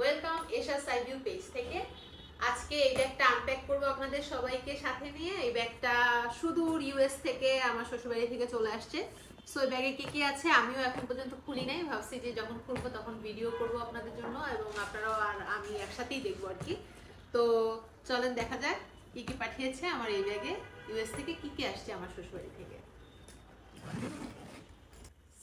Welcome এশা সাইভিউ page থেকে। আজকে এই ব্যাগটা আনপ্যাক করব আপনাদের সবাইকে সাথে নিয়ে। এই ব্যাগটা সুদূর ইউএস থেকে আমার শ্বশুরবাড়ি থেকে চলে আসছে। সো এই ব্যাগে কি কি আছে আমিও এখন পর্যন্ত খুলি নাই। ভাবছি যে যখন খুলবো তখন ভিডিও করব আপনাদের জন্য এবং আপনারাও আর আমি একসাথেই দেখব আর কি। তো, চলেন দেখা যাক কি কি পাঠিয়েছে আমার এই ব্যাগে। ইউএস থেকে কি কি আসছে আমার শ্বশুরবাড়ি থেকে।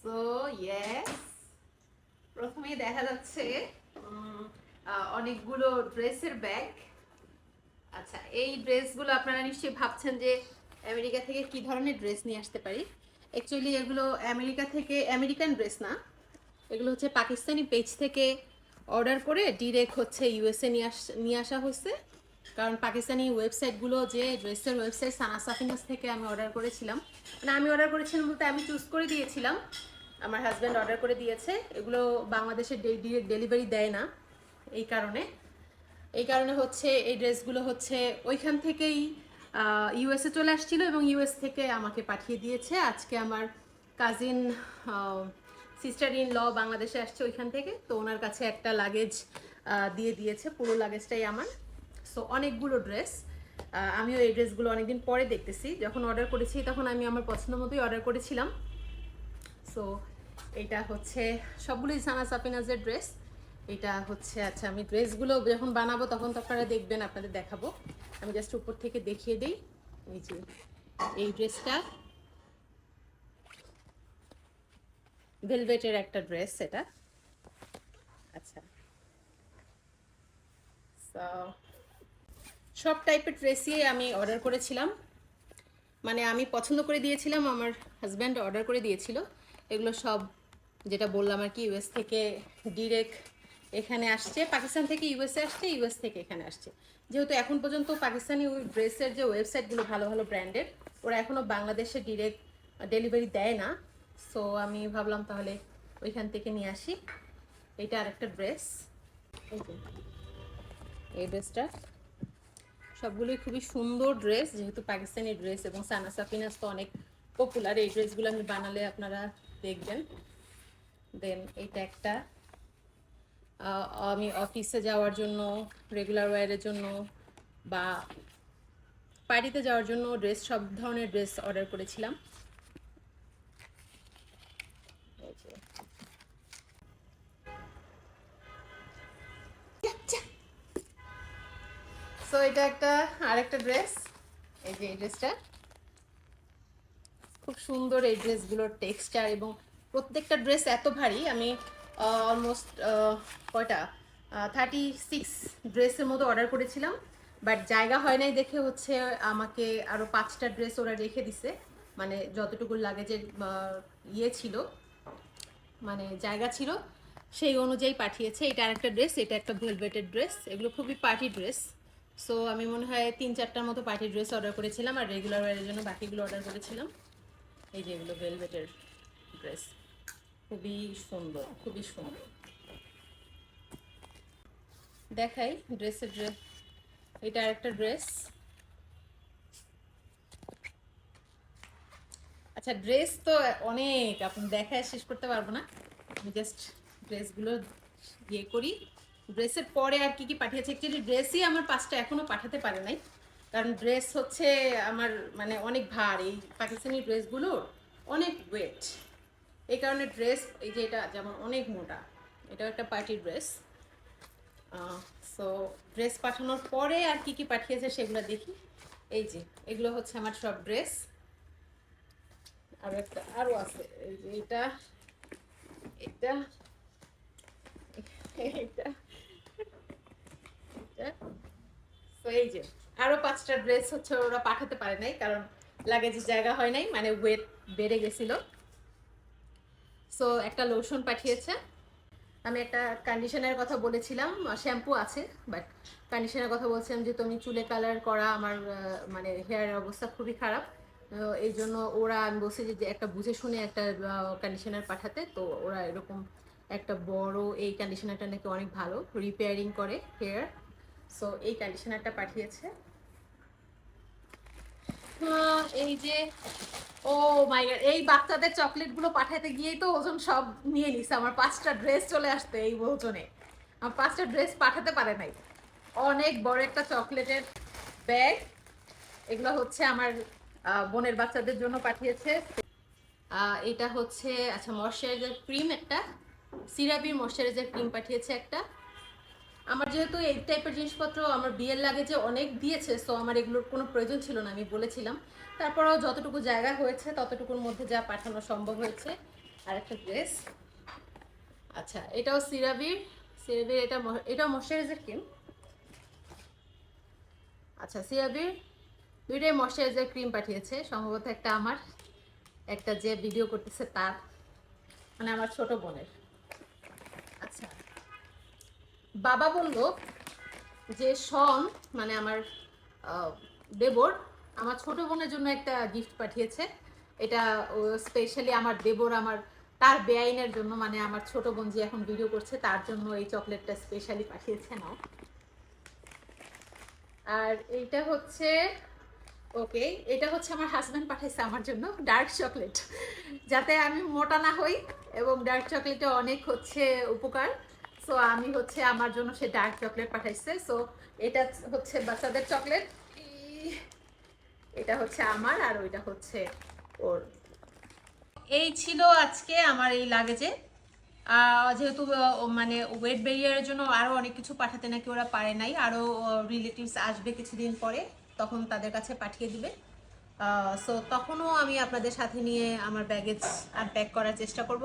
সো ইয়েস প্রথমেই দেখা যাচ্ছে অনেকগুলো ড্রেসের ব্যাগ। আচ্ছা এই ড্রেসগুলো আপনারা নিশ্চয়ই ভাবছেন যে আমেরিকা থেকে কি ধরনের ড্রেস নিয়ে আসতে পারি? অ্যাকচুয়ালি এগুলো আমেরিকা থেকে আমেরিকান ড্রেস না। এগুলো হচ্ছে পাকিস্তানি পেজ থেকে অর্ডার করে ডিরেক্ট হচ্ছে ইউএসএ নিয়ে আস, নিয়ে আসা হয়েছে কারণ পাকিস্তানি ওয়েবসাইটগুলো যে ড্রেসের ওয়েবসাইট সানা সাফিনাস থেকে আমি অর্ডার করেছিলাম। মানে আমি অর্ডার করেছিলাম বলতে আমি চুজ করে দিয়েছিলাম। আমার হাজব্যান্ড অর্ডার করে দিয়েছে। এগুলো বাংলাদেশে ডিরেক্ট ডেলিভারি দেয় না। এই কারণে। এই কারণে হচ্ছে এই ড্রেসগুলো হচ্ছে ওইখান থেকেই ইউএসএ চলে আসছিল এবং ইউএস থেকে আমাকে পাঠিয়ে দিয়েছে। আজকে আমার কাজিন সিস্টার ইন ল বাংলাদেশে আসছে ওইখান থেকে। তো ওনার কাছে একটা লাগেজ দিয়ে দিয়েছে। পুরো লাগেজটাই আমার। সো অনেকগুলো ড্রেস আমিও এই ড্রেসগুলো অনেকদিন পরে দেখতেছি। যখন অর্ডার করেছি তখন আমি আমার পছন্দ মতোই অর্ডার করেছিলাম। সো এটা হচ্ছে সবগুলোই সানা সাপিনাজের ড্রেস এটা হচ্ছে আচ্ছা আমি ড্রেসগুলো যখন বানাবো তখন তো আপনারা দেখবেন, আপনাদের দেখাবো। আমি জাস্ট উপর থেকে দেখিয়ে দিই। এই যে, এই ড্রেসটা। ভেলভেটের একটা ড্রেস এটা। আচ্ছা। সব টাইপের ড্রেসই আমি অর্ডার করেছিলাম। মানে আমি পছন্দ করে দিয়েছিলাম, আমার হাজব্যান্ড অর্ডার করে দিয়েছিল। এগুলো সব, যেটা বললাম আর কি ইউএস থেকে ডিরেক্ট এখানে আসছে, পাকিস্তান থেকে ইউএসএ আসছে ইউএস থেকে এখানে আসছে। যেহেতু এখন পর্যন্ত পাকিস্তানি ওই ড্রেসের যে ওয়েবসাইটগুলো ভালো ভালো ব্র্যান্ডের ওরা এখনও বাংলাদেশে ডিরেক্ট ডেলিভারি দেয় না। সো আমি ভাবলাম তাহলে ওইখান থেকে নিয়ে আসি। এটা আরেকটা ড্রেস এই এই ড্রেসটা সবগুলোই খুবই সুন্দর ড্রেস যেহেতু পাকিস্তানি ড্রেস এবং সানা সাফিনাস তো অনেক পপুলার এই ড্রেসগুলো আমি বানালে আপনারা দেখবেন। দেন এইটা একটা আমি অফিসে যাওয়ার জন্য রেগুলার ওয়্যারের জন্য বা পার্টিতে যাওয়ার জন্য ড্রেস সব ধরনের ড্রেস অর্ডার করেছিলাম। সো এটা একটা আরেকটা ড্রেস এই যে এই ড্রেসটা খুব সুন্দর এই ড্রেসগুলোর টেক্সচার এবং প্রত্যেকটা ড্রেস এত ভারী, আমি অলমোস্ট কয়টা? থার্টি সিক্স ড্রেসের মতো অর্ডার করেছিলাম বাট জায়গা হয় নাই দেখে হচ্ছে আমাকে আরও পাঁচটা ড্রেস ওরা রেখে দিছে মানে যতটুকু লাগেজের ইয়ে ছিল মানে জায়গা ছিল, সেই অনুযায়ী পাঠিয়েছে। এটা আরেকটা ড্রেস, এটা একটা ভেলভেটের ড্রেস এগুলো খুবই পার্টি ড্রেস সো আমি মনে হয় তিন চারটার মতো পার্টি ড্রেস অর্ডার করেছিলাম, আর রেগুলার ওয়ারের জন্য বাকিগুলো অর্ডার করেছিলাম। এই যে এগুলো ভেলভেটের ড্রেস খুবই সুন্দর খুবই সুন্দর। দেখাই ড্রেসের ড্রেস এটা আরেকটা ড্রেস। আচ্ছা ড্রেস তো অনেক, আপনি দেখায় শেষ করতে পারব না। আমি জাস্ট ড্রেসগুলো ইয়ে করি। ড্রেসের পরে আর কি কি পাঠিয়েছে? অ্যাকচুয়ালি ড্রেসই আমার পাঁচটা এখনও পাঠাতে পারে নাই। কারণ ড্রেস হচ্ছে আমার মানে অনেক ভার। এই পাকিস্তানি ড্রেসগুলো অনেক ওয়েট এই কারণে ড্রেস এই যে এটা যেমন অনেক মোটা, এটাও একটা পার্টি ড্রেস সো ড্রেস পাঠানোর পরে আর কি কি পাঠিয়েছে সেগুলো দেখি। এই যে, এগুলো হচ্ছে আমার সব ড্রেস আর একটা আরও আছে। এই যে এটা এটা এটা তো এই যে, আরও পাঁচটা ড্রেস হচ্ছে ওরা পাঠাতে পারে নাই, কারণ লাগেজের জায়গা হয় নাই মানে ওয়েট বেড়ে গেছিল। সো একটা লোশন পাঠিয়েছে। আমি একটা কন্ডিশনের কথা বলেছিলাম শ্যাম্পু আছে বাট কন্ডিশনের কথা বলছিলাম যে তুমি চুলে কালার করা আমার মানে হেয়ারের অবস্থা খুবই খারাপ। এই জন্য ওরা, আমি বলছি যে একটা বুঝে শুনে একটা কন্ডিশনার পাঠাতে। তো ওরা এরকম একটা বড় এই কন্ডিশনারটা নাকি অনেক ভালো রিপেয়ারিং করে হেয়ার সো এই কন্ডিশনারটা পাঠিয়েছে। এই যে ও মাই গড এই বাচ্চাদের চকলেটগুলো পাঠাতে গিয়েই তো ওজন সব নিয়ে নিছে। আমার পাঁচটা ড্রেস চলে আসতে এই ওজনে। আমার পাঁচটা ড্রেস পাঠাতে পারে নাই। অনেক বড় একটা চকলেটের ব্যাগ এগুলো হচ্ছে আমার বোনের বাচ্চাদের জন্য পাঠিয়েছে। এটা হচ্ছে আচ্ছা ময়শ্চারাইজার ক্রিম একটা। সিরাপির ময়শ্চারাইজার ক্রিম পাঠিয়েছে একটা। আমার যেহেতু এই টাইপের জিনিসপত্র আমার বিয়ের লাগে যে অনেক দিয়েছে সো আমার এগুলোর কোনো প্রয়োজন ছিল না, আমি বলেছিলাম। তারপরেও যতটুকু জায়গা হয়েছে, ততটুকুর মধ্যে যা পাঠানো সম্ভব হয়েছে। আর একটা ড্রেস আচ্ছা এটাও সিরাবির সিরাবির এটা এটাও ময়শ্চারাইজার ক্রিম আচ্ছা সিরাবির দুইটাই ময়শ্চারাইজার ক্রিম পাঠিয়েছে, সম্ভবত একটা আমার, একটা যে ভিডিও করতেছে তার মানে আমার ছোট বোনের। বাবা বলল যে, শন মানে আমার দেবর আমার ছোট বোনের জন্য একটা গিফট পাঠিয়েছে। এটা স্পেশালি আমার দেবর আমার, তার বেআইনের জন্য মানে আমার ছোট বোন যে এখন ভিডিও করছে, তার জন্য এই চকলেটটা স্পেশালি পাঠিয়েছে না আর এইটা হচ্ছে ওকে এটা হচ্ছে আমার হাজব্যান্ড পাঠাইছে আমার জন্য ডার্ক চকলেট যাতে আমি মোটা না হই এবং ডার্ক চকলেটে অনেক হচ্ছে উপকার। সো আমি হচ্ছে আমার জন্য সে ডার্ক চকলেট পাঠাইছে। সো এটা হচ্ছে বাচ্চাদের চকলেট এটা হচ্ছে আমার আর ওইটা হচ্ছে ওর। এই ছিল আজকে আমার এই লাগেজে যেহেতু মানে ওয়েট বেরিয়ারের জন্য আরও অনেক কিছু পাঠাতে নাকি ওরা পারে নাই আরও রিলেটিভস আসবে কিছুদিন পরে, তখন তাদের কাছে পাঠিয়ে দিবে। সো তখনও আমি আপনাদের সাথে নিয়ে আমার ব্যাগেজ আর আনপ্যাক করার চেষ্টা করব।